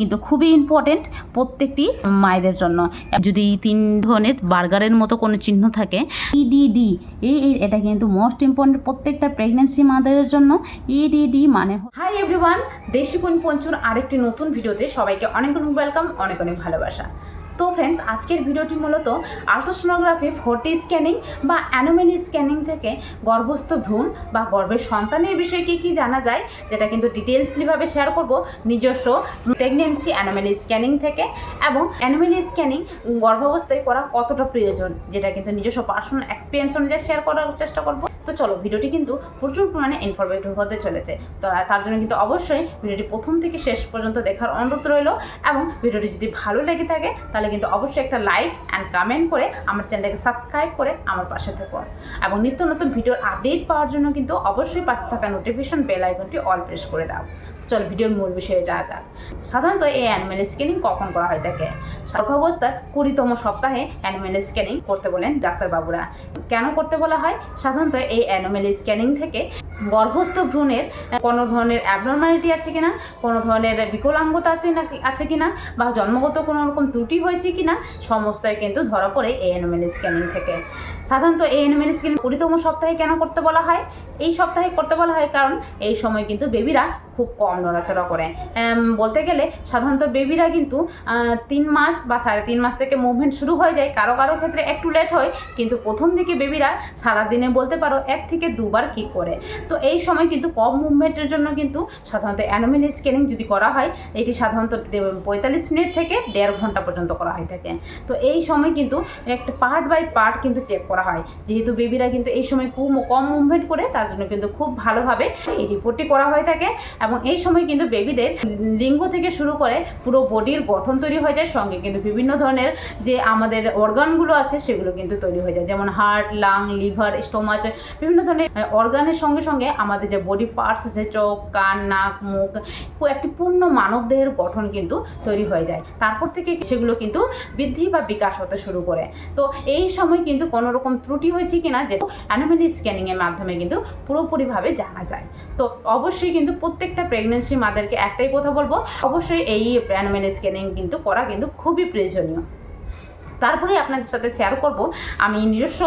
কিন্তু খুবই ইম্পর্টেন্ট প্রত্যেকটি মায়েদের জন্য। যদি তিন ধরনের বার্গারের মতো কোনো চিহ্ন থাকে ইডিডি এই এটা কিন্তু মোস্ট ইম্পর্টেন্ট প্রত্যেকটা প্রেগনেন্সি মাদারের জন্য। ইডিডি মানে হাই এভরিওয়ান দেশি কোন পঞ্চুর আরেকটি নতুন ভিডিওতে সবাইকে অনেক অনেক ওয়েলকাম অনেক অনেক ভালোবাসা। তো ফ্রেন্ডস আজকের ভিডিওটি মূলত আলট্রাসোনোগ্রাফি ফোর্টি স্ক্যানিং বা অ্যানোমেলি স্ক্যানিং থেকে গর্ভস্থ ভ্রূণ বা গর্ভের সন্তানের বিষয়ে কী কী জানা যায়, যেটা কিন্তু ডিটেলসলিভাবে শেয়ার করব, নিজস্ব প্রেগনেন্সি অ্যানোমেলি স্ক্যানিং থেকে এবং অ্যানোমেলি স্ক্যানিং গর্ভাবস্থায় করা কতটা প্রয়োজন, যেটা কিন্তু নিজস্ব পার্সোনাল এক্সপিরিয়েন্স অনুযায়ী শেয়ার করার চেষ্টা করব। তো চলো, ভিডিওটি কিন্তু প্রচুর পরিমাণে ইনফরমেটিভ হতে চলেছে। তো তার জন্য কিন্তু অবশ্যই ভিডিওটি প্রথম থেকে শেষ পর্যন্ত দেখার অনুরোধ রইল এবং ভিডিওটি যদি ভালো লেগে থাকে, তাহলে কিন্তু অবশ্যই একটা লাইক অ্যান্ড কমেন্ট করে আমার চ্যানেলটাকে সাবস্ক্রাইব করে আমার পাশে থেকো। এবং নিত্য নতুন ভিডিওর আপডেট পাওয়ার জন্য কিন্তু অবশ্যই পাশে থাকা নোটিফিকেশন বেল আইকনটি অল প্রেস করে দাও। চলো, ভিডিওর মূল বিষয়ে যাওয়া যাক। সাধারণত এই অ্যানিমেল স্ক্যানিং কখন করা হয় থাকে গর্ভাবস্থার কুড়িতম সপ্তাহে অ্যানিমেল স্ক্যানিং করতে বলেন ডাক্তারবাবুরা। কেন করতে বলা হয়? সাধারণত এই অ্যানোমেলি স্ক্যানিং থেকে গর্ভস্থ ভ্রূণের কোনো ধরনের অ্যাবনর্মালিটি আছে কিনা? কোনো ধরনের বিকলাঙ্গতা আছে না, আছে কিনা? বা জন্মগত কোনো রকম ত্রুটি হয়েছে কিনা? সমস্তই কিন্তু ধরা পড়ে এই অ্যানোমেলি স্ক্যানিং থেকে। সাধারণত এই অ্যানোমেলি স্ক্যানিং কুড়িতম সপ্তাহে কেন করতে বলা হয়? এই সপ্তাহে করতে বলা হয় কারণ এই সময় কিন্তু বেবিরা খুব কম নড়াচড়া করে। বলতে গেলে সাধারণত বেবিরা কিন্তু তিন মাস বা সাড়ে তিন মাস থেকে মুভমেন্ট শুরু হয়ে যায়, কারও কারও ক্ষেত্রে একটু লেট হয়, কিন্তু প্রথম দিকে বেবিরা সারাদিনে বলতে পারো এক থেকে দুবার কি করে। তো এই সময় কিন্তু কম মুভমেন্টের জন্য কিন্তু সাধারণত অ্যানোমেলি স্ক্যানিং যদি করা হয়, এটি সাধারণত পঁয়তাল্লিশ মিনিট থেকে দেড় ঘণ্টা পর্যন্ত করা হয়ে থাকে। তো এই সময় কিন্তু একটা পার্ট বাই পার্ট কিন্তু চেক করা হয়। যেহেতু বেবিরা কিন্তু এই সময় খুব কম মুভমেন্ট করে, তার জন্য কিন্তু খুব ভালোভাবে এই রিপোর্টটি করা হয়ে থাকে। এবং এই সময় কিন্তু বেবিদের লিঙ্গ থেকে শুরু করে পুরো বডির গঠন তৈরি হয়ে যায়, সঙ্গে কিন্তু বিভিন্ন ধরনের যে আমাদের অর্গানগুলো আছে সেগুলো কিন্তু তৈরি হয়ে যায়। যেমন হার্ট লাং লিভার স্টোমাচ বিভিন্ন ধরনের অর্গানের সঙ্গে সঙ্গে আমাদের যে বডি পার্টস আছে, চোখ, কান, নাক, মুখ, একটি পূর্ণ মানব দেহের গঠন কিন্তু তৈরি হয়ে যায়। তারপর থেকে সেগুলো কিন্তু বৃদ্ধি বা বিকাশ হতে শুরু করে। তো এই সময় কিন্তু কোনো রকম ত্রুটি হয়েছে কিনা যে অ্যানোমেলি স্ক্যানিংয়ের মাধ্যমে কিন্তু পুরোপুরিভাবে জানা যায়। তো অবশ্যই কিন্তু প্রত্যেকটা প্রেগনেন্সি মাদেরকে একটাই কথা বলব, অবশ্যই এই অ্যানোমেলি স্ক্যানিং কিন্তু করা কিন্তু খুবই প্রয়োজনীয়। তারপরে আপনাদের সাথে শেয়ার করব। আমি নিজস্ব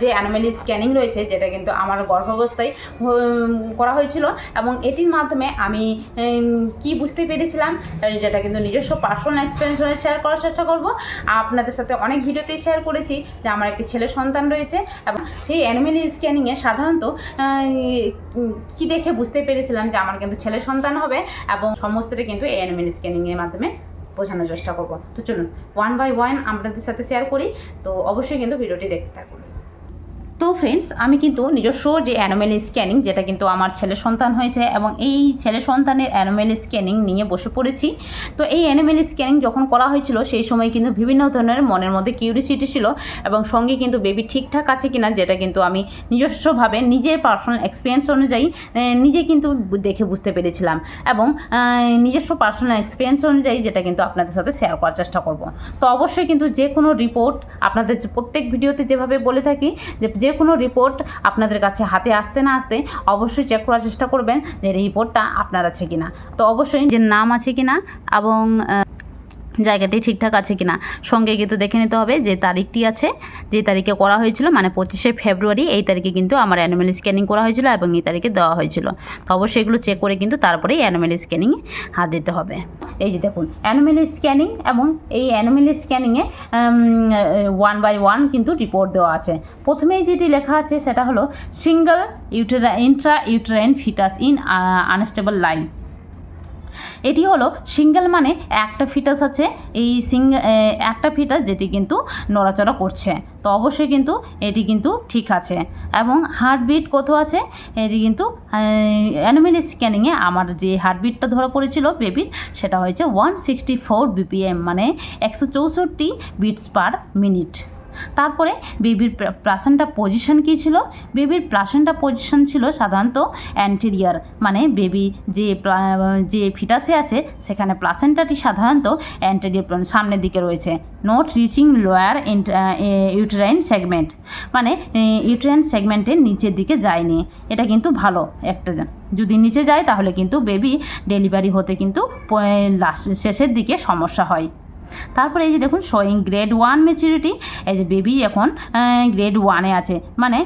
যে অ্যানোমেলি স্ক্যানিং রয়েছে, যেটা কিন্তু আমার গর্ভাবস্থায় করা হয়েছিল এবং এটির মাধ্যমে আমি কি বুঝতে পেরেছিলাম, যেটা কিন্তু নিজস্ব পার্সোনাল এক্সপিরিয়েন্স হয়ে শেয়ার করার চেষ্টা করব। আপনাদের সাথে অনেক ভিডিওতেই শেয়ার করেছি যে আমার একটি ছেলে সন্তান রয়েছে এবং সেই অ্যানোমেলি স্ক্যানিংয়ে সাধারণত কি দেখে বুঝতে পেরেছিলাম যে আমার কিন্তু ছেলে সন্তান হবে এবং সমস্তটা কিন্তু এই অ্যানোমেলি স্ক্যানিংয়ের মাধ্যমে বোঝানোর চেষ্টা করব। তো চলুন ওয়ান বাই ওয়ান আপনাদের সাথে শেয়ার করি। তো অবশ্যই কিন্তু ভিডিওটি দেখতে থাকুন। তো ফ্রেন্ডস আমি কিন্তু নিজস্ব যে অ্যানোমেলি স্ক্যানিং যেটা কিন্তু আমার ছেলে সন্তান হয়েছে এবং এই ছেলে সন্তানের অ্যানোমেলি স্ক্যানিং নিয়ে বসে পড়েছি। তো এই অ্যানোমেলি স্ক্যানিং যখন করা হয়েছিল, সেই সময় কিন্তু বিভিন্ন ধরনের মনের মধ্যে কিউরিসিটি ছিল এবং সঙ্গে কিন্তু বেবি ঠিকঠাক আছে কিনা, যেটা কিন্তু আমি নিজস্বভাবে নিজের পার্সোনাল এক্সপিরিয়েন্স অনুযায়ী নিজে কিন্তু দেখে বুঝতে পেরেছিলাম এবং নিজস্ব পার্সোনাল এক্সপিরিয়েন্স অনুযায়ী যেটা কিন্তু আপনাদের সাথে শেয়ার করার চেষ্টা করব। তো অবশ্যই কিন্তু যে কোনো রিপোর্ট আপনাদের প্রত্যেক ভিডিওতে যেভাবে বলে থাকি যে কোনো রিপোর্ট আপনাদের কাছে হাতে আসতে না আসতে অবশ্যই চেক করার চেষ্টা করবেন যে রিপোর্টটা আপনার আছে কি না তো অবশ্যই যে নাম আছে কি না এবং জায়গাটি ঠিকঠাক আছে কিনা? সঙ্গে কিন্তু দেখে নিতে হবে যে তারিখটি আছে, যে তারিখে করা হয়েছিল মানে পঁচিশে ফেব্রুয়ারি, এই তারিখে কিন্তু আমার অ্যানিমেল স্ক্যানিং করা হয়েছিল এবং এই তারিখে দেওয়া হয়েছিল। তো অবশ্যই এগুলো চেক করে কিন্তু তারপরেই অ্যানিমেল স্ক্যানিং হাত দিতে হবে। এই যে দেখুন অ্যানিমেল স্ক্যানিং এবং এই অ্যানিমেল স্ক্যানিংয়ে ওয়ান বাই ওয়ান কিন্তু রিপোর্ট দেওয়া আছে। প্রথমেই যেটি লেখা আছে সেটা হলো single ইউটেরা intra uterine fetus in unstable life এটি হলো সিঙ্গেল মানে একটা ফিটাস আছে। এই সিং একটা ফিটাস যেটি কিন্তু নড়াচড়া করছে। তো অবশ্যই কিন্তু এটি কিন্তু ঠিক আছে। এবং হার্টবিট কত আছে? এটি কিন্তু অ্যানোমেলি স্ক্যানিংয়ে আমার যে হার্টবিটটা ধরা পড়েছিল বেবির সেটা হয়েছে ওয়ান সিক্সটি ফোর বিপিএম মানে একশো চৌষট্টি বিটস পার মিনিট তারপরে বেবির প্লাসেন্টা পজিশন কী ছিল? বেবির প্লাসেন্টা পজিশন ছিল সাধারণত অ্যান্টেরিয়ার মানে বেবি যে যে ফিটাসে আছে, সেখানে প্লাসেন্টাটি সাধারণত অ্যান্টেরিয়ার সামনের দিকে রয়েছে। Not reaching lower uterine segment মানে ইউটেরাইন সেগমেন্টের নিচের দিকে যায়নি। এটা কিন্তু ভালো একটা যদি নিচে যায় তাহলে কিন্তু বেবি ডেলিভারি হতে কিন্তু লাস্ট, শেষের দিকে সমস্যা হয়। তারপরে এই যে দেখুন শোয়িং গ্রেড ওয়ান মেচুরিটি এই যে বেবি এখন গ্রেড ওয়ানে আছে মানে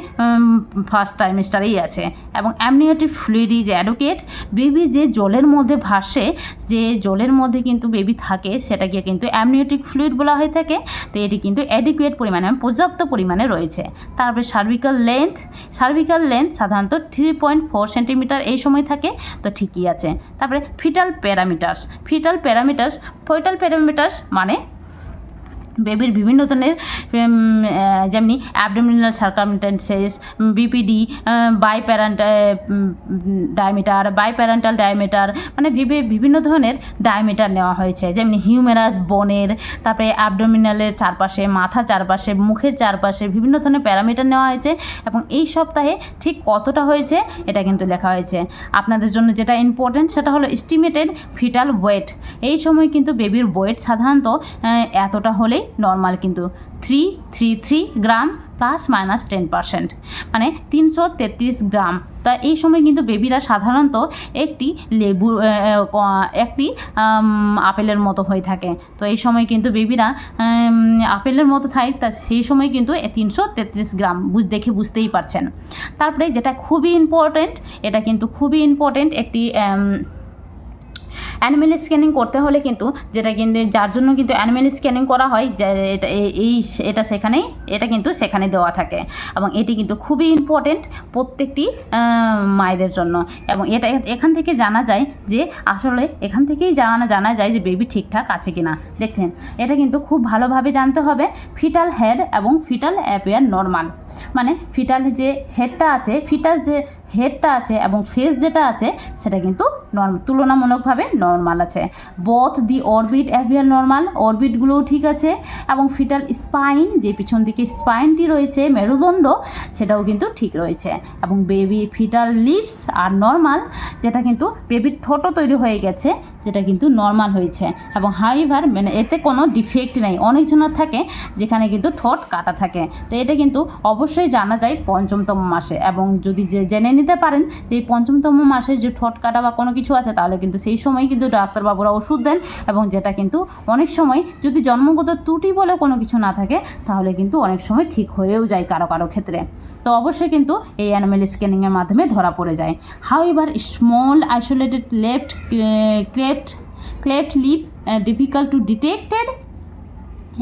ফার্স্ট টাইমিস্টারেই আছে। এবং amniotic fluid is adequate baby যে জলের মধ্যে ভাসে, যে জলের মধ্যে কিন্তু বেবি থাকে, সেটাকে কিন্তু অ্যামনিওটিক ফ্লুইড বলা হয়ে থাকে। তো এটি কিন্তু অ্যাডিকুয়েট পরিমাণে পর্যাপ্ত পরিমাণে রয়েছে। তারপরে সার্ভিক্যাল লেন্থ সার্ভিক্যাল লেন্থ সাধারণত থ্রি পয়েন্ট ফোর সেন্টিমিটার এই সময় থাকে, তো ঠিকই আছে। তারপরে fetal parameters fetal parameters fetal parameter মানে বেবির বিভিন্ন ধরনের যেমনি abdominal circumferences BPD biparietal diameter biparietal diameter মানে বিভি- বিভিন্ন ধরনের ডায়ামিটার নেওয়া হয়েছে। যেমনি হিউমেরাস বনের তারপরে অ্যাবডোমিনালের চারপাশে, মাথার চারপাশে, মুখের চারপাশে বিভিন্ন ধরনের প্যারামিটার নেওয়া হয়েছে এবং এই সপ্তাহে ঠিক কতটা হয়েছে এটা কিন্তু লেখা হয়েছে। আপনাদের জন্য যেটা ইম্পর্টেন্ট সেটা হলো এস্টিমেটেড ফিটাল ওয়েট এই সময় কিন্তু বেবির ওয়েট সাধারণত এতটা হলেই নর্মাল কিন্তু three three three gram plus minus ten percent মানে তিনশো তেত্রিশ গ্রাম। তা এই সময় কিন্তু বেবিরা সাধারণত একটি লেবু একটি আপেলের মতো হয়ে থাকে। তো এই সময় কিন্তু বেবিরা আপেলের মতো থাকে, তা সেই সময় কিন্তু তিনশো তেত্রিশ গ্রাম দেখে বুঝতেই পারছেন। তারপরে যেটা খুবই ইম্পর্টেন্ট এটা কিন্তু খুবই ইম্পর্টেন্ট একটি অ্যানিমেল স্ক্যানিং করতে হলে কিন্তু যেটা কিন্তু যার জন্য কিন্তু অ্যানিমেল স্ক্যানিং করা হয় এটা এই এটা সেখানেই, এটা কিন্তু সেখানে দেওয়া থাকে। এবং এটি কিন্তু খুবই ইম্পর্টেন্ট প্রত্যেকটি মায়েদের জন্য। এবং এটা এখান থেকে জানা যায় যে আসলে এখান থেকেই জানা জানা যায় যে বেবি ঠিকঠাক আছে কি না দেখছেন? এটা কিন্তু খুব ভালোভাবে জানতে হবে। ফিটাল হেড এবং ফিটাল অ্যাপেয়ার নর্মাল মানে ফিটাল যে হেডটা আছে ফিটাল যে হেডটা আছে এবং ফেস যেটা আছে, সেটা কিন্তু নর্ম তুলনামূলকভাবে নর্মাল আছে। Both the orbit appear normal অরবিটগুলোও ঠিক আছে এবং ফিটাল স্পাইন যে পিছন দিকে স্পাইনটি রয়েছে, মেরুদণ্ড, সেটাও কিন্তু ঠিক রয়েছে। এবং বেবি ফিটাল লিপস আর নর্মাল যেটা কিন্তু বেবির ঠোঁটও তৈরি হয়ে গেছে, যেটা কিন্তু নর্মাল হয়েছে। এবং হাইভার মানে এতে কোনো ডিফেক্ট নেই। অনেকজনের থাকে যেখানে কিন্তু ঠোঁট কাটা থাকে। তো এটা কিন্তু অবশ্যই জানা যায় পঞ্চমতম মাসে। এবং যদি জেনে নিতে পারেন। যে পঞ্চমতম মাসে যে ঠোঁট কাটা বা কোনো কিছু আছে, তাহলে কিন্তু সেই সময় কিন্তু ডাক্তারবাবুরা ওষুধ দেন এবং যেটা কিন্তু অনেক সময় যদি জন্মগত ত্রুটি বলে কোনো কিছু না থাকে, তাহলে কিন্তু অনেক সময় ঠিক হয়েও যায় কারও কারও ক্ষেত্রে। তো অবশ্যই কিন্তু এই অ্যানিমেল স্ক্যানিংয়ের মাধ্যমে ধরা পড়ে যায়। হাউ এবার small isolated left cleft cleft lip difficult to detected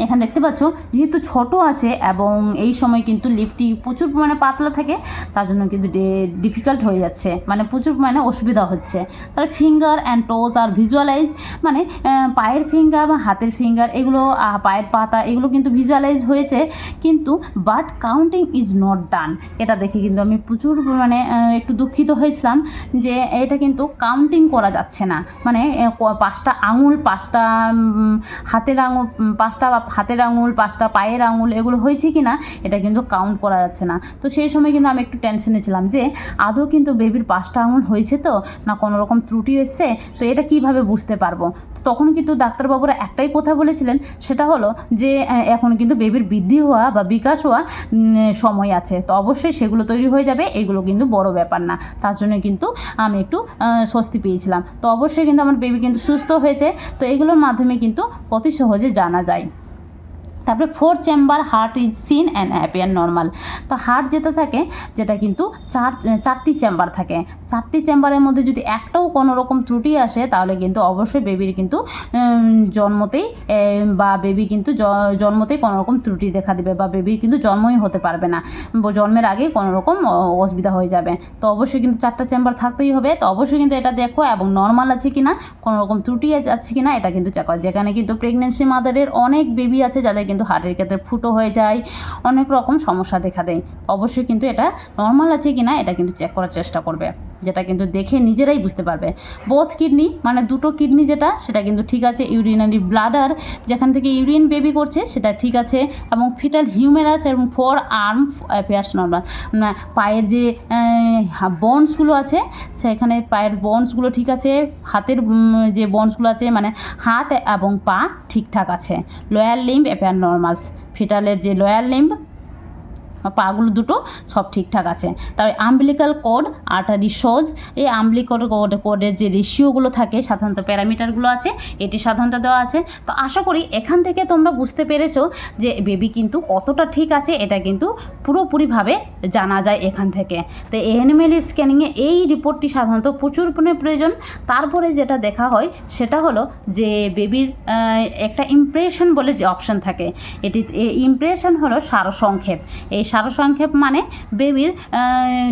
এখানে দেখতে পাচ্ছ, যেহেতু ছোট আছে এবং এই সময় কিন্তু লিপটি প্রচুর পরিমাণে পাতলা থাকে, তার জন্য কিন্তু ডিফিকাল্ট হয়ে যাচ্ছে। মানে প্রচুর পরিমাণে অসুবিধা হচ্ছে। তার ফিঙ্গার অ্যান্ড টোজ আর ভিজুয়ালাইজ মানে পায়ের ফিঙ্গার বা হাতের ফিঙ্গার এগুলো পায়ের পাতা, এগুলো কিন্তু ভিজুয়ালাইজ হয়েছে, কিন্তু but counting is not done এটা দেখে কিন্তু আমি প্রচুর মানে একটু দুঃখিত হয়েছিলাম যে এটা কিন্তু কাউন্টিং করা যাচ্ছে না। মানে পাঁচটা আঙুল, পাঁচটা হাতের আঙুল পাঁচটা বা হাতের আঙুল, পাঁচটা পায়ের আঙুল, এগুলো হয়েছে কি না এটা কিন্তু কাউন্ট করা যাচ্ছে না। তো সেই সময় কিন্তু আমি একটু টেনশনে ছিলাম যে, আদৌ কিন্তু বেবির পাঁচটা আঙুল হয়েছে তো, না কোনো রকম ত্রুটি এসছে? তো এটা কীভাবে বুঝতে পারব? তখন কিন্তু ডাক্তারবাবুরা একটাই কথা বলেছিলেন, সেটা হলো যে এখন কিন্তু বেবির বৃদ্ধি হওয়া বা বিকাশ হওয়া সময় আছে। তো অবশ্যই সেগুলো তৈরি হয়ে যাবে, এগুলো কিন্তু বড় ব্যাপার না। তার জন্য কিন্তু আমি একটু স্বস্তি পেয়েছিলাম। তো অবশ্যই কিন্তু আমার বেবি কিন্তু সুস্থ হয়েছে, তো এগুলোর মাধ্যমে কিন্তু অতি সহজে জানা যায়। তারপরে four chamber heart is seen and appear normal তো হার্ট যেটা থাকে, যেটা কিন্তু চার, চারটি চেম্বার থাকে। চারটি চেম্বারের মধ্যে যদি একটাও কোনো রকম ত্রুটি আসে, তাহলে কিন্তু অবশ্যই বেবির কিন্তু জন্মতেই বা বেবি কিন্তু জন্মতেই কোনো রকম ত্রুটি দেখা দেবে, বা বেবি কিন্তু জন্মই হতে পারবে না। জন্মের আগেই কোনো রকম অসুবিধা হয়ে যাবে। তো অবশ্যই কিন্তু চারটা চেম্বার থাকতেই হবে। তো অবশ্যই কিন্তু এটা দেখো, এবং নর্মাল আছে কি না কোনো রকম ত্রুটি আছে- কি না এটা কিন্তু চেক যেখানে কিন্তু প্রেগনেন্সি মাদারের অনেক বেবি আছে, যাদের কিন্তু হার্টের ক্ষেত্রে ফুটো হয়ে যায়, অনেক রকম সমস্যা দেখা দেয়। অবশ্যই কিন্তু এটা নর্মাল আছে কি না এটা কিন্তু চেক করার চেষ্টা করবে। যেটা কিন্তু দেখে নিজেরাই বুঝতে পারবে। বোথ কিডনি মানে দুটো কিডনি যেটা, সেটা কিন্তু ঠিক আছে ইউরিনারি ব্লাডার যেখান থেকে ইউরিন বেবি করছে, সেটা ঠিক আছে, এবং ফিটাল হিউমেরাস এবং ফোর আর্ম অ্যাফেয়ার্স নর্মাল পায়ের যে বনসগুলো আছে, সেখানে পায়ের বনসগুলো ঠিক আছে, হাতের যে বনসগুলো আছে মানে হাত এবং পা ঠিকঠাক আছে। লোয়ার লিম্ব অ্যাফেয়ার নর্মালস ফিটালের যে লোয়ার লিম্ব পাগুলো দুটো সব ঠিকঠাক আছে। তবে আম্বিলিকাল কোড আর্টারি সোজ, এই আম্বিলিকাল কোড কোডের যে রেশিওগুলো থাকে, সাধারণত প্যারামিটারগুলো আছে, এটি সাধারণত দেওয়া আছে। তো আশা করি এখান থেকে তোমরা বুঝতে পেরেছ যে বেবি কিন্তু কতটা ঠিক আছে, এটা কিন্তু পুরোপুরিভাবে জানা যায় এখান থেকে। তো এনিমেল স্ক্যানিংয়ে এই রিপোর্টটি সাধারণত প্রচুর পরিমাণে প্রয়োজন। তারপরে যেটা দেখা হয়, সেটা হলো যে বেবির একটা ইমপ্রেশন বলে যে অপশন থাকে। এটি ইমপ্রেশন হলো সারসংক্ষেপ। এই সারসংক্ষেপ মানে বেবির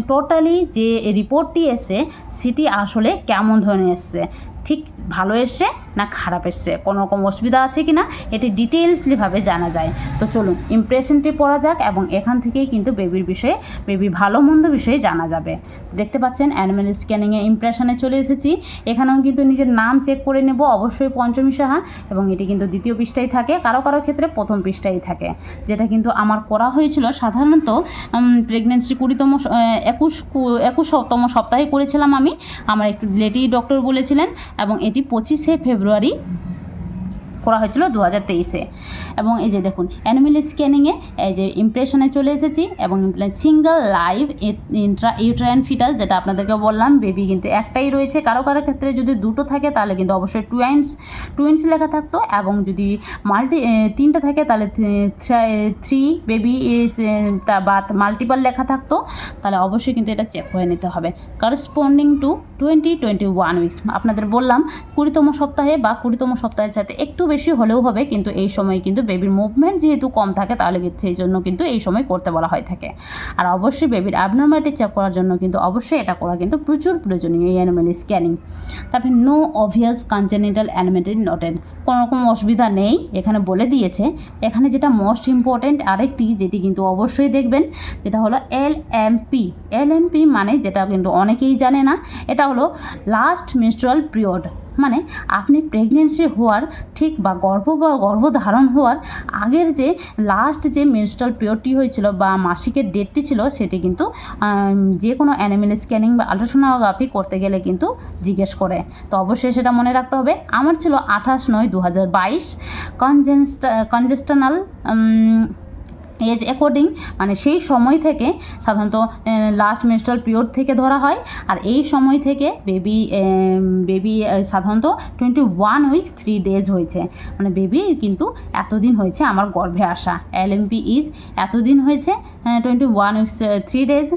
টোটালি যে রিপোর্টটি এসে সেটি আসলে কেমন ধরনের এসছে? ঠিক ভালো এসছে না খারাপ এসছে? কোনো রকম অসুবিধা আছে কি না? এটি ডিটেলসলিভাবে জানা যায়। তো চলুন ইমপ্রেশনটি পড়া যাক এবং এখান থেকেই কিন্তু বেবির বিষয়ে বেবি ভালো মন্দ বিষয়ে জানা যাবে। দেখতে পাচ্ছেন অ্যানিমেল স্ক্যানিংয়ে ইমপ্রেশনে চলে এসেছি। এখানেও কিন্তু নিজের নাম চেক করে নেব, অবশ্যই পঞ্চমী সাহা এবং এটি কিন্তু দ্বিতীয় পৃষ্ঠায় থাকে, কারও কারও ক্ষেত্রে প্রথম পৃষ্ঠায় থাকে। যেটা কিন্তু আমার করা হয়েছিল সাধারণত প্রেগনেন্সি কুড়িতম একুশ একুশতম সপ্তাহে করেছিলাম আমি। আমার একটু লেটেই ডক্টর বলেছিলেন এবং এটি পঁচিশে ফেব্রুয়ারি করা হয়েছিল দু হাজার তেইশে। এবং এই যে দেখুন, অ্যানিমেল স্ক্যানিংয়ে এই যে ইমপ্রেশনে চলে এসেছি এবং single live intrauterine fetus যেটা আপনাদেরকে বললাম বেবি কিন্তু একটাই রয়েছে। কারও কারও ক্ষেত্রে যদি দুটো থাকে, তাহলে কিন্তু অবশ্যই টুইন্স টুইন্স লেখা থাকতো এবং যদি মাল্টি তিনটা থাকে, তাহলে থ্রি বেবি বা মাল্টিপাল লেখা থাকতো। তাহলে অবশ্যই কিন্তু এটা চেক করে নিতে হবে। Corresponding to twenty twenty one weeks আপনাদের বললাম, কুড়িতম সপ্তাহে বা কুড়িতম সপ্তাহের সাথে একটু বেশি হলেও হবে, কিন্তু এই সময় কিন্তু বেবির মুভমেন্ট যেহেতু কম থাকে, তাহলে সেই জন্য কিন্তু এই সময় করতে বলা হয়ে থাকে। আর অবশ্যই বেবির অ্যাবনর্মালিটি চেক করার জন্য কিন্তু অবশ্যই এটা করা কিন্তু প্রচুর প্রয়োজনীয় এই অ্যানিমেল স্ক্যানিং তারপরে no obvious congenital animated noted কোনো রকম অসুবিধা নেই, এখানে বলে দিয়েছে। এখানে যেটা মোস্ট ইম্পর্ট্যান্ট আরেকটি, যেটি কিন্তু অবশ্যই দেখবেন, যেটা হলো L M P L M P মানে যেটা কিন্তু অনেকেই জানে না, এটা হলো লাস্ট মেনস্ট্রুয়াল পিরিয়ড মানে আপনি প্রেগনেন্সি হওয়ার ঠিক বা গর্ভ বা গর্ভধারণ হওয়ার আগের যে লাস্ট যে মেনস্ট্রাল পিরিয়ডটি হয়েছিল বা মাসিকের ডেটটি ছিল, সেটি কিন্তু যে কোনো অ্যানিমেল স্ক্যানিং বা আলট্রাসোনোগ্রাফি করতে গেলে কিন্তু জিজ্ঞেস করে। তো অবশ্যই সেটা মনে রাখতে হবে। আমার ছিল আঠাশ নয় দু হাজার বাইশ কনজেস্ট কনজেস্টানাল এজ অ্যাকর্ডিং মানে সেই সময় থেকে সাধারণত লাস্ট মেনস্ট্রাল পিরিয়ড থেকে ধরা হয়। আর এই সময় থেকে বেবি বেবি সাধারণত twenty one weeks three days হয়েছে। মানে বেবি কিন্তু এতদিন হয়েছে আমার গর্ভে আসা। এলএমপি ইজ এতদিন হয়েছে twenty one weeks three days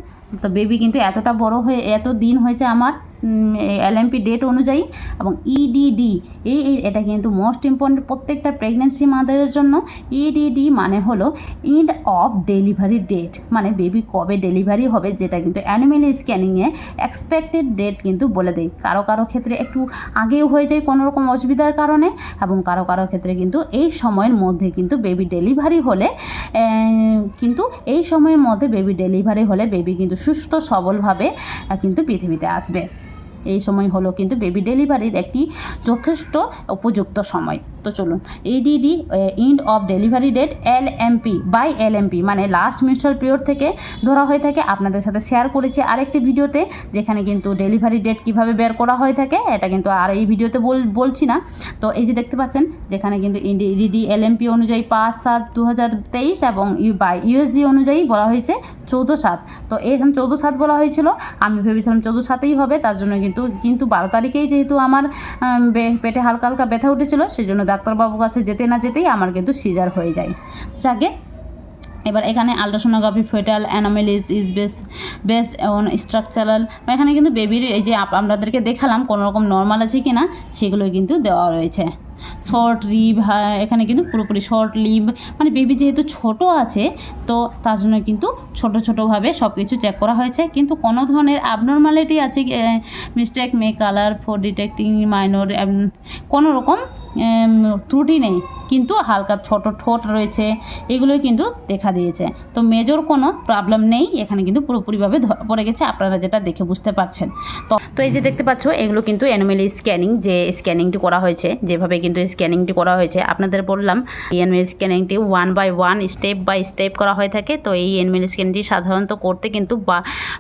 তো বেবি কিন্তু এতটা বড় হয়ে এত দিন হয়েছে আমার। এলএমপি ডেট অনুযায়ী এবং ইডিডি এই এটা কিন্তু মোস্ট ইম্পর্টেন্ট প্রত্যেকটা প্রেগনেন্সি মাদারের জন্য ইডিডি মানে হলো ইন্ড অফ ডেলিভারি ডেট মানে বেবি কবে ডেলিভারি হবে যেটা কিন্তু অ্যানিমেল স্ক্যানিংয়ে এক্সপেক্টেড ডেট কিন্তু বলে দেয়। কারও কারও ক্ষেত্রে একটু আগেও হয়ে যায় কোনো রকম অসুবিধার কারণে এবং কারও কারও ক্ষেত্রে কিন্তু এই সময়ের মধ্যে কিন্তু বেবি ডেলিভারি হলে কিন্তু এই সময়ের মধ্যে বেবি ডেলিভারি হলে বেবি কিন্তু সুস্থ সবলভাবে কিন্তু পৃথিবীতে আসবে। এই সময় হলো কিন্তু বেবি ডেলিভারির একটি যথেষ্ট উপযুক্ত সময়। তো চলুন EDD end of delivery date L MP by L MP মানে লাস্ট মেনস্ট্রাল পিরিয়ড থেকে ধরা হয়ে থাকে। আপনাদের সাথে শেয়ার করেছি আরেকটি ভিডিওতে, যেখানে কিন্তু ডেলিভারি ডেট কীভাবে বের করা হয়ে থাকে, এটা কিন্তু আর এই ভিডিওতে বল, বলছি না। তো এই যে দেখতে পাচ্ছেন, যেখানে কিন্তু ইডিডি এল এমপি অনুযায়ী পাঁচ সাত দু এবং ইউ বাই ইউএসজি অনুযায়ী বলা হয়েছে চৌদ্দ সাত। তো এখানে চৌদ্দ সাত বলা হয়েছিল, আমি ভেবেছিলাম চৌদ্দ সাতেই হবে, তার জন্য কিন্তু কিন্তু বারো তারিখেই যেহেতু আমার পেটে হালকা হালকা ব্যথা উঠেছিল সেই জন্য ডাক্তারবাবুর কাছে যেতে না যেতেই আমার কিন্তু সিজার হয়ে যায়। যাকে, এবার এখানে ultrasonography fetal anomalies is base best on structural, বা এখানে কিন্তু বেবির এই যে আপনাদেরকে দেখালাম কোনো রকম নর্মাল আছে কি না সেগুলো কিন্তু দেওয়া রয়েছে। শর্ট লিভ এখানে কিন্তু পুরোপুরি শর্ট লিভ মানে বেবি যেহেতু ছোট আছে, তো তার জন্য কিন্তু ছোট ছোটোভাবে সব কিছু চেক করা হয়েছে। কিন্তু কোনো ধরনের অ্যাবনর্মালিটি আছে mistake may colour for detecting minor কোনো রকম ত্রুটি নেই। কিন্তু হালকা ছোট ঠোঁট রয়েছে, এগুলোই কিন্তু দেখা দিয়েছে। তো মেজর কোনো প্রবলেম নেই, এখানে কিন্তু পুরোপুরিভাবে ধরা পড়ে গেছে, আপনারা যেটা দেখে বুঝতে পারছেন। তো এই যে দেখতে পাচ্ছ, এগুলো কিন্তু অ্যানিমেলি স্ক্যানিং যে স্ক্যানিংটি করা হয়েছে, যেভাবে কিন্তু স্ক্যানিংটি করা হয়েছে, আপনাদের বললাম, এই animal স্ক্যানিংটি one by one step by step করা হয়ে থাকে। তো এই অ্যানিমেল স্ক্যানটি সাধারণত করতে কিন্তু বা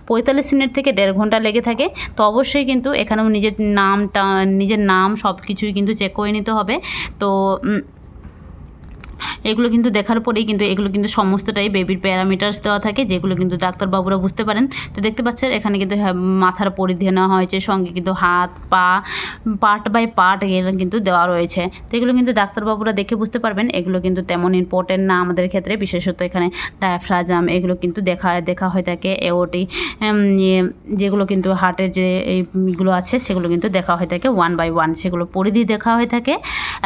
পঁয়তাল্লিশ মিনিট থেকে দেড় ঘণ্টা লেগে থাকে। তো অবশ্যই কিন্তু এখানেও নিজের নামটা, নিজের নাম সব কিছুই কিন্তু চেক করে নিতে হবে। তো এগুলো কিন্তু দেখার পরেই কিন্তু এগুলো কিন্তু সমস্তটাই বেবির প্যারামিটার্স দেওয়া থাকে যেগুলো কিন্তু ডাক্তারবাবুরা বুঝতে পারেন। তো দেখতে পাচ্ছেন এখানে কিন্তু হ্যাঁ, মাথার পরিধি নেওয়া হয়েছে সঙ্গে কিন্তু হাত পা পার্ট বাই পার্ট এগুলো কিন্তু দেওয়া রয়েছে। তো এগুলো কিন্তু ডাক্তারবাবুরা দেখে বুঝতে পারবেন এগুলো কিন্তু তেমন ইম্পর্টেন্ট না আমাদের ক্ষেত্রে বিশেষত এখানে ডায়াফ্রাজাম এগুলো কিন্তু দেখা দেখা হয়ে থাকে এওটি যেগুলো কিন্তু হার্টের যে এইগুলো আছে সেগুলো কিন্তু দেখা হয়ে থাকে ওয়ান বাই ওয়ান সেগুলো পরিধি দেখা হয়ে থাকে।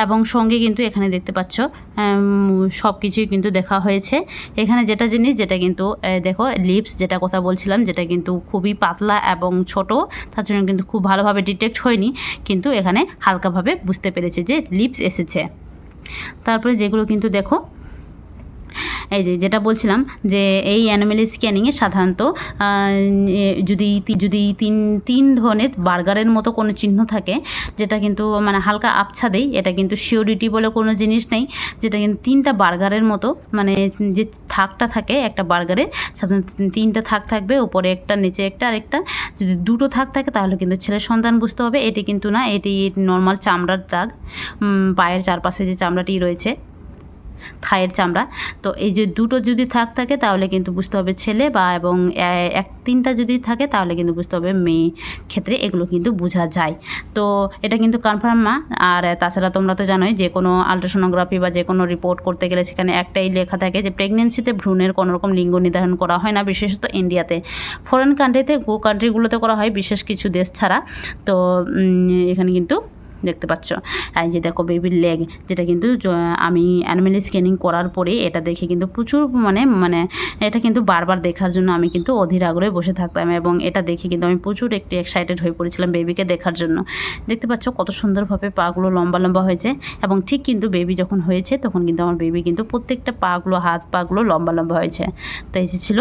এবং সঙ্গে কিন্তু এখানে দেখতে পাচ্ছ সব কিছুই কিন্তু দেখা হয়েছে। এখানে যেটা জিনিস, যেটা কিন্তু দেখো, লিপস যেটা কথা বলছিলাম, যেটা কিন্তু খুবই পাতলা এবং ছোট, তার জন্য কিন্তু খুব ভালোভাবে ডিটেক্ট হয়নি, কিন্তু এখানে হালকাভাবে বুঝতে পেরেছে যে লিপস এসেছে। তারপরে যেগুলো কিন্তু দেখো এই যে, যেটা বলছিলাম যে এই অ্যানিমেল স্ক্যানিংয়ে সাধারণত যদি যদি তিন তিন ধরনের বার্গারের মতো কোনো চিহ্ন থাকে, যেটা কিন্তু মানে হালকা আবছা দেয় এটা কিন্তু শিওরিটি বলে কোনো জিনিস নেই, যেটা কিন্তু তিনটা বার্গারের মতো মানে যে থাকটা থাকে একটা বার্গারে, সাধারণত তিনটা থাক থাকবে উপরে একটা, নিচে একটা আর একটা যদি দুটো থাক থাকে তাহলে কিন্তু ছেলের সন্তান বুঝতে হবে, এটি কিন্তু না, এটি নর্মাল চামড়ার দাগ পায়ের চারপাশে যে চামড়াটি রয়েছে থায়ের চামড়া। তো এই যে দুটো যদি থাক থাকে, তাহলে কিন্তু বুঝতে হবে ছেলে বা এবং এক তিনটা যদি থাকে, তাহলে কিন্তু বুঝতে হবে মেয়ে। ক্ষেত্রে এগুলো কিন্তু বোঝা যায়। তো এটা কিন্তু কনফার্ম না আর তাছাড়া তোমরা তো জানোই যে কোনো আলট্রাসোনোগ্রাফি বা যে কোনো রিপোর্ট করতে গেলে সেখানে একটাই লেখা থাকে যে প্রেগনেন্সিতে ভ্রূণের কোনো রকম লিঙ্গ নির্ধারণ করা হয় না, বিশেষত ইন্ডিয়াতে ফরেন কান্ট্রিতে কান্ট্রিগুলোতে করা হয়, বিশেষ কিছু দেশ ছাড়া। তো এখানে কিন্তু দেখতে পাচ্ছ। আর এই যে দেখো বেবির লেগ যেটা কিন্তু আমি অ্যানিমেল স্ক্যানিং করার পরে এটা দেখে কিন্তু প্রচুর মানে মানে এটা কিন্তু বারবার দেখার জন্য আমি কিন্তু অধীর আগ্রহে বসে থাকতাম এবং এটা দেখে কিন্তু আমি প্রচুর একটু এক্সাইটেড হয়ে পড়েছিলাম বেবিকে দেখার জন্য। দেখতে পাচ্ছ কত সুন্দরভাবে পাগুলো লম্বা লম্বা হয়েছে এবং ঠিক কিন্তু বেবি যখন হয়েছে তখন কিন্তু আমার বেবি কিন্তু প্রত্যেকটা পাগুলো, হাত পাগুলো লম্বা লম্বা হয়েছে। তো এই যে ছিল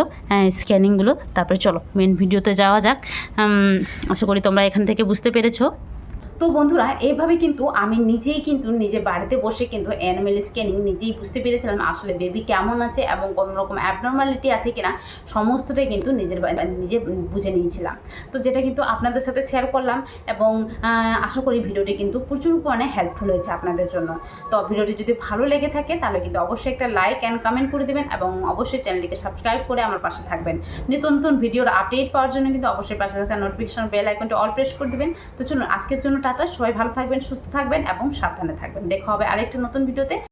স্ক্যানিংগুলো তারপরে চলো মেন ভিডিওতে যাওয়া যাক। আশা করি তোমরা এখান থেকে বুঝতে পেরেছ। তো বন্ধুরা এইভাবে কিন্তু আমি নিজেই কিন্তু নিজে বাড়িতে বসে কিন্তু অ্যানিমেল স্ক্যানিং নিজেই বুঝতে পেরেছিলাম আসলে বেবি কেমন আছে এবং কোনো রকম অ্যাবনর্মালিটি আছে কিনা, সমস্তটাই কিন্তু নিজের নিজে বুঝে নিয়েছিলাম। তো যেটা কিন্তু আপনাদের সাথে শেয়ার করলাম এবং আশা করি ভিডিওটি কিন্তু প্রচুর পরিমাণে হেল্পফুল হয়েছে আপনাদের জন্য। তো ভিডিওটি যদি ভালো লেগে থাকে, তাহলে কিন্তু অবশ্যই একটা লাইক অ্যান্ড কমেন্ট করে দেবেন এবং অবশ্যই চ্যানেলটিকে সাবস্ক্রাইব করে আমার পাশে থাকবেন। নতুন নতুন ভিডিওর আপডেট পাওয়ার জন্য কিন্তু অবশ্যই পাশে থাকা নোটিফিকেশন বেল আইকনটি অল প্রেস করে দেবেন। তো চলুন, আজকের জন্য টাটা সবাই ভালো থাকবেন সুস্থ থাকবেন এবং সাবধানে থাকবেন। দেখা হবে আরেকটা নতুন ভিডিওতে।